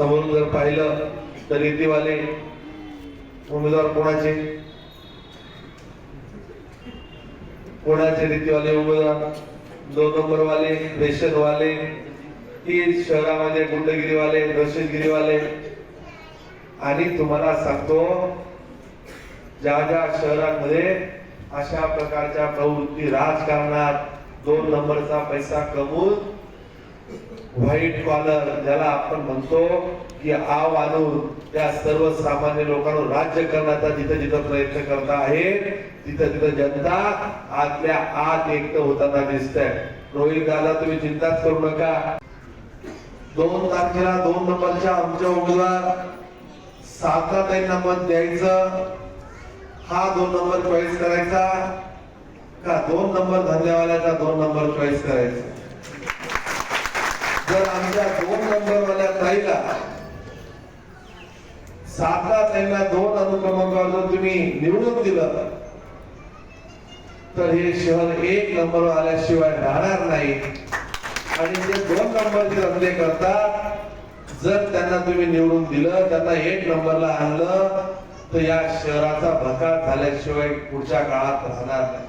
समोरून जर पाहिलं तर रीतीवाले उमेदवार कोणाचे? कोणाचे रीतीवाले उमेदवार? दोन नंबर वाले रेशन वाले की शहरामध्ये गुंडगिरीवाले दहशतगिरीवाले? आणि तुम्हाला सांगतो ज्या ज्या शहरांमध्ये अशा प्रकारच्या प्रवृत्ती राजकारणात दोन नंबरचा पैसा कमवून व्हाईट कॉलर ज्याला आपण म्हणतो की आव आणून त्या सर्वसामान्य लोकांवर राज्य करण्याचा जिथं जिथं प्रयत्न करता आहे तिथं तिथं जनता आतल्या आत एकट होताना दिसत आहे रोहित दादा तुम्ही चिंताच करू नका. दोन तारखेला दोन नंबरच्या आमच्या उमेदवार साता ताईंना मत द्यायचं. हा दोन नंबर चॉईस करायचा का दोन नंबर धंद्यावाल्याचा दोन नंबर चॉईस करायचा? जर आमच्या दोन नंबरवाल्या ताईला साता ताईला दोन अनुक्रमांकावर जर तुम्ही निवडून दिलं तर हे शहर एक नंबर आल्याशिवाय राहणार नाही. आणि जे दोन नंबरचे धंदे करतात जर त्यांना तुम्ही निवडून दिलं त्यांना एक नंबरला आणलं तर या शहराचा भकार झाल्याशिवाय पुढच्या काळात राहणार नाही.